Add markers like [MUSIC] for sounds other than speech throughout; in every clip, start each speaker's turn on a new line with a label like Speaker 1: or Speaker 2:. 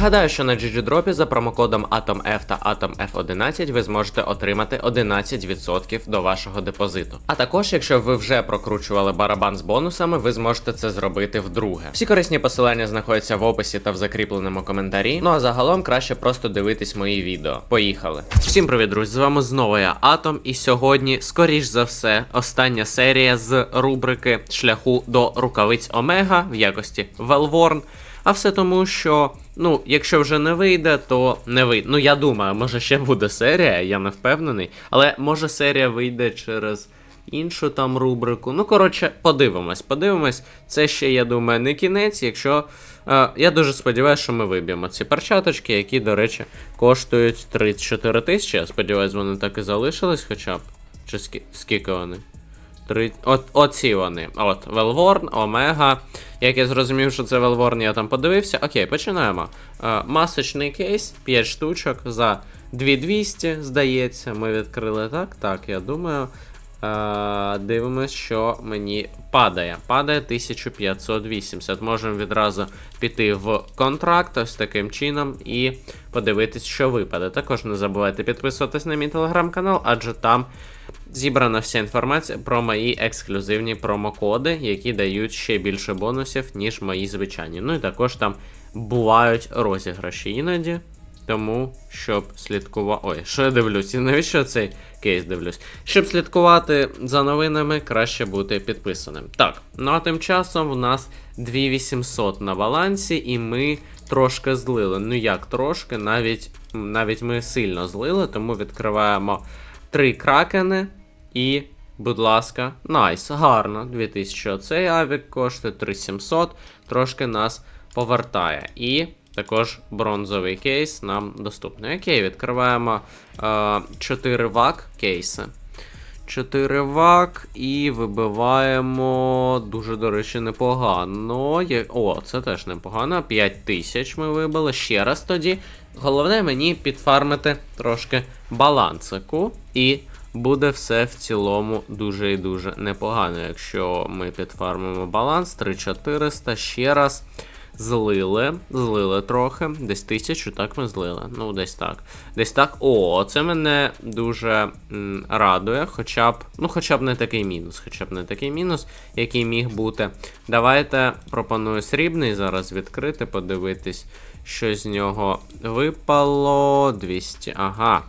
Speaker 1: Нагадаю, що на GGDrop за промокодом AtomF та AtomF11 ви зможете отримати 11% до вашого депозиту. А також, якщо ви вже прокручували барабан з бонусами, ви зможете це зробити вдруге. Всі корисні посилання знаходяться в описі та в закріпленому коментарі. Ну а загалом краще просто дивитись мої відео. Поїхали. Всім привіт, друзі! З вами знову я Атом, і сьогодні, скоріш за все, остання серія з рубрики шляху до рукавиць Омега в якості Велворн. А все тому, що, ну, якщо вже не вийде, то не вийде. Ну, я думаю, може ще буде серія, я не впевнений. Але може серія вийде через іншу там рубрику. Ну, коротше, подивимось, подивимось. Це ще, я думаю, не кінець, якщо. Е, я дуже сподіваюся, що ми виб'ємо ці перчаточки, які, до речі, коштують 34 тисячі. Я сподіваюся, вони так і залишились хоча б. Чи скі... скільки вони? Три... От, оці вони. От, Велворн, Омега. Як я зрозумів, що це Велворн, я там подивився. Окей, починаємо. Е, масочний кейс, 5 штучок за 2200, здається. Ми відкрили так. Так, я думаю. Е, дивимось, що мені падає. Падає 1580. Можемо відразу піти в контракт ось таким чином і подивитись, що випаде. Також не забувайте підписуватись на мій телеграм-канал, адже там зібрана вся інформація про мої ексклюзивні промокоди, які дають ще більше бонусів, ніж мої звичайні. Ну і також там бувають розіграші іноді. Тому, щоб слідкувати. Ой, що я дивлюсь? Навіщо цей кейс дивлюсь? Щоб слідкувати за новинами, краще бути підписаним. Так, ну а тим часом у нас 2800 на балансі, і ми трошки злили. Ну як трошки, навіть навіть ми сильно злили, тому відкриваємо три кракени і. Будь ласка, найс, гарно. 2000 оцей авік коштує 3700, трошки нас повертає. І також бронзовий кейс нам доступний. Окей, відкриваємо е, 4 вак кейси. 4 вак і вибиваємо дуже, до речі, непогано. О, це теж непогано. 5000 ми вибили. Ще раз тоді. Головне мені підфармити трошки балансику. І буде все в цілому дуже і дуже непогано. Якщо ми підфармимо баланс, 3400, ще раз. Злили, злили трохи. Десь тисячу, так ми злили. Ну, десь так. Десь так. О, це мене дуже м, радує. Хоча б, ну, хоча б не такий мінус. Хоча б не такий мінус, який міг бути. Давайте пропоную срібний зараз відкрити, подивитись, що з нього випало. 200. Ага.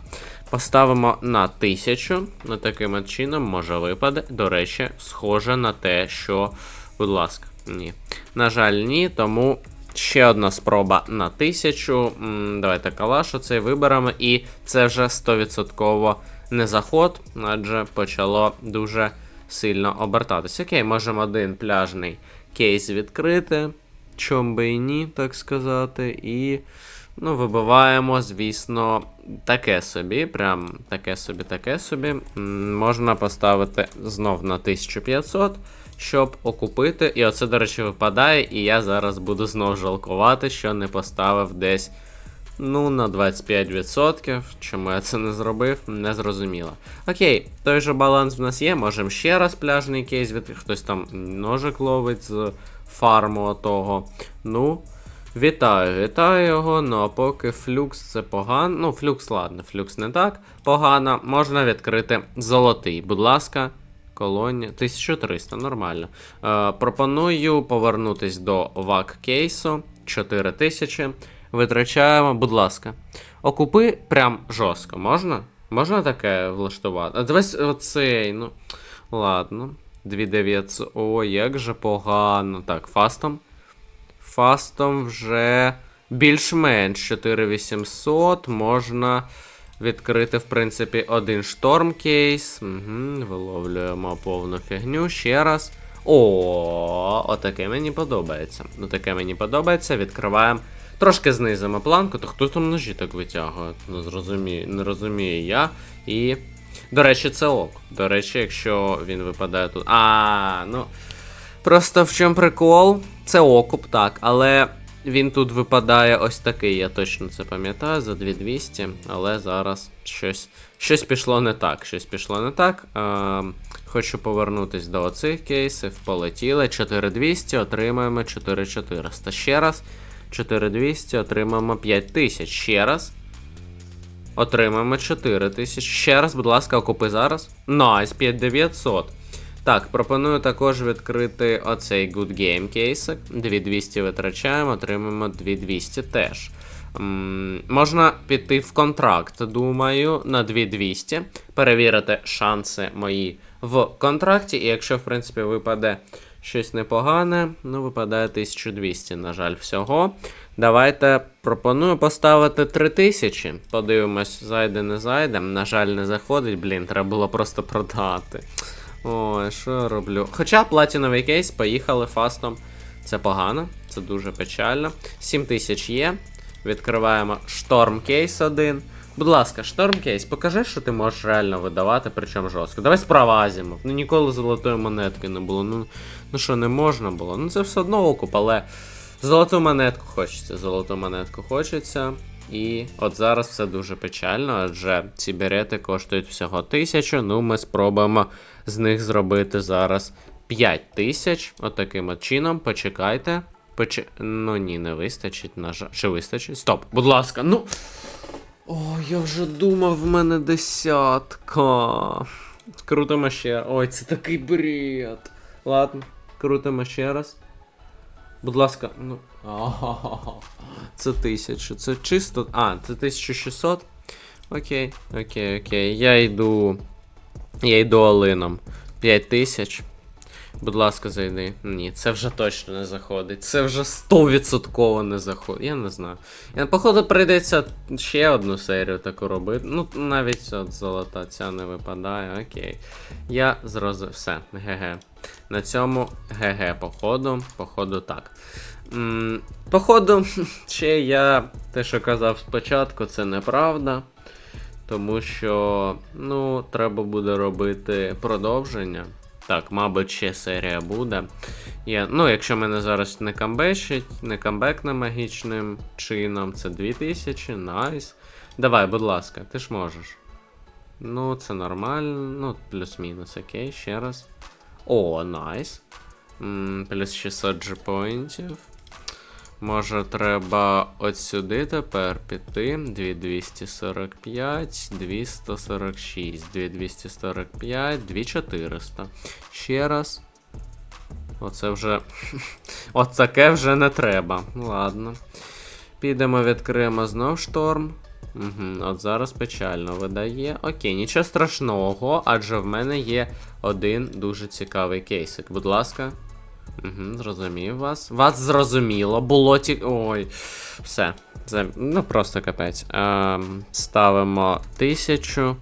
Speaker 1: Поставимо на 1000. Ну, таким чином може випаде. До речі, схоже на те, що. Будь ласка, ні. На жаль, ні, тому ще одна спроба на 1000. М, Давайте калаш оцей виберемо. І це вже 100% не заход, адже почало дуже сильно обертатися. Окей, можемо один пляжний кейс відкрити. Чом би і ні, так сказати. І. Ну, вибиваємо, звісно, таке собі. Прям таке собі, таке собі. Можна поставити знов на 1500, щоб окупити. І оце, до речі, випадає, і я зараз буду знов жалкувати, що не поставив десь. Ну, на 25%. Чому я це не зробив, не зрозуміло. Окей, той же баланс в нас є. Можемо ще раз пляжний кейс від хтось там ножик ловить з фарму того. Ну. Вітаю, вітаю його. Ну а поки флюкс це погано. Ну, флюкс, ладно, флюкс не так погано. Можна відкрити золотий. Будь ласка, колонія. 1300, нормально. Е, пропоную повернутись до вак кейсу. 4000. Витрачаємо, будь ласка. Окупи прям жорстко. Можна? Можна таке влаштувати? А дивись оцей, ну. Ладно. 2900. О, як же погано. Так, фастом. Фастом вже більш-менш 4800. Можна відкрити, в принципі, один шторм кейс. Угу, Виловлюємо повну фігню. Ще раз. О, отаке мені подобається. Отаке мені подобається. Відкриваємо. Трошки знизимо планку, то хто там ножі так витягує? Не зрозумію, не розумію я. І. До речі, це ок. До речі, якщо він випадає тут. А, ну. Просто в чому прикол? Це окуп, так, але він тут випадає ось такий, я точно це пам'ятаю, за 2200, але зараз щось щось пішло не так. Щось пішло не так. Е, хочу повернутись до оцих кейсів. Полетіли. 4200, отримаємо 4400. Ще раз. 4200, отримаємо 5000. Ще раз. Отримаємо 4 тисячі. Ще раз, будь ласка, окупи зараз. Найс, 5900. Так, пропоную також відкрити оцей Good Game кейсик. 2200 витрачаємо, отримаємо 2200 теж. М, можна піти в контракт, думаю, на 2200. Перевірити шанси мої в контракті. І якщо, в принципі, випаде щось непогане, ну, випадає 1200, на жаль, всього. Давайте пропоную поставити 3000. Подивимось, зайде, не зайде. На жаль, не заходить. Блін, треба було просто продати. Ой, що я роблю? Хоча платіновий кейс, поїхали фастом. Це погано, це дуже печально. 7000 є. Відкриваємо шторм кейс 1. Будь ласка, шторм кейс, покажи, що ти можеш реально видавати, причому жорстко. Давай спровазимо. Ну ніколи золотої монетки не було. Ну, ну що, не можна було? Ну це все одно окуп, але золоту монетку хочеться. Золоту монетку хочеться. І от зараз все дуже печально, адже ці берети коштують всього тисячу. Ну, ми спробуємо з них зробити зараз 5 тисяч. Отаким от чином. Почекайте. Поч... Ну ні, не вистачить, на жаль. Чи вистачить? Стоп, будь ласка, ну. О, я вже думав, в мене десятка. Крутимо ще. Ой, це такий бред. Ладно, крутимо ще раз. Будь ласка, ну. Ахахаха. Це тисяча. Це чисто. А, це 1600. Окей, окей, окей. Я йду. Я йду Алином. 5000. Будь ласка, зайди. Ні, це вже точно не заходить. Це вже 100% не заходить. Я не знаю. Я, походу, прийдеться ще одну серію таку робити. Ну, навіть от золота ця не випадає. Окей. Я зрозумів. Все, ГГ. На цьому ГГ, походу. Походу, так. Походу, [LAUGHS] ще я те, що казав спочатку, це неправда. Тому що, ну, треба буде робити продовження. Так, мабуть, ще серія буде. Я, ну, якщо мене зараз не камбешить, не камбекне магічним чином, це 2000, найс. Давай, будь ласка, ти ж можеш. Ну, це нормально. Ну, плюс-мінус, окей, ще раз. О, найс. М, Плюс 600 джипоінтів. Може, треба от сюди тепер піти. 2245, 246, 2245, 2400. Ще раз. Оце вже. [LAUGHS] От таке вже не треба. Ладно. Підемо, відкриємо знов шторм. Угу, от зараз печально видає. Окей, нічого страшного, адже в мене є один дуже цікавий кейсик. Будь ласка. Угу, зрозумів вас. Вас зрозуміло. Було ті. Ой. Все. Це, ну просто капець. Ем, ставимо тисячу.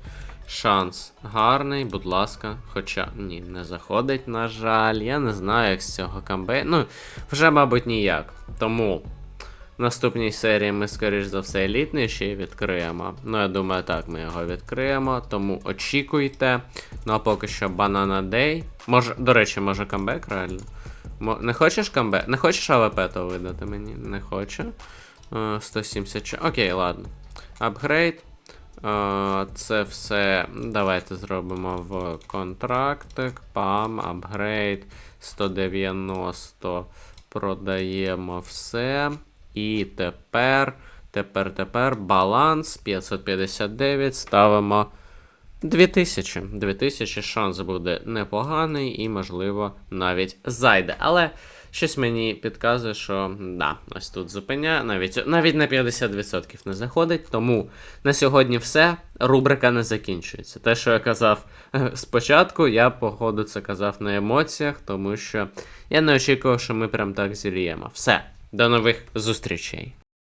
Speaker 1: Шанс гарний, будь ласка. Хоча ні, не заходить, на жаль. Я не знаю, як з цього камбе. Ну, вже, мабуть, ніяк. Тому наступній серії ми, скоріш за все, елітний ще й відкриємо. Ну, я думаю, так, ми його відкриємо. Тому очікуйте. Ну а поки що Banana Day. Може, до речі, може камбек реально? Не хочеш камбек? Не хочеш АВП то видати мені? Не хочу. Е, 170. Окей, ладно. Апгрейд. Е, Це все. Давайте зробимо в контрактик. Пам, апгрейд. 190. Продаємо все. І тепер. Тепер, тепер баланс 559 ставимо 2000. 2000 шанс буде непоганий і, можливо, навіть зайде. Але щось мені підказує, що да, ось тут зупиняє, навіть, навіть на 50% не заходить. Тому на сьогодні все. Рубрика не закінчується. Те, що я казав е, спочатку, я, походу, це казав на емоціях, тому що я не очікував, що ми прям так зір'ємо. Все, до нових зустрічей.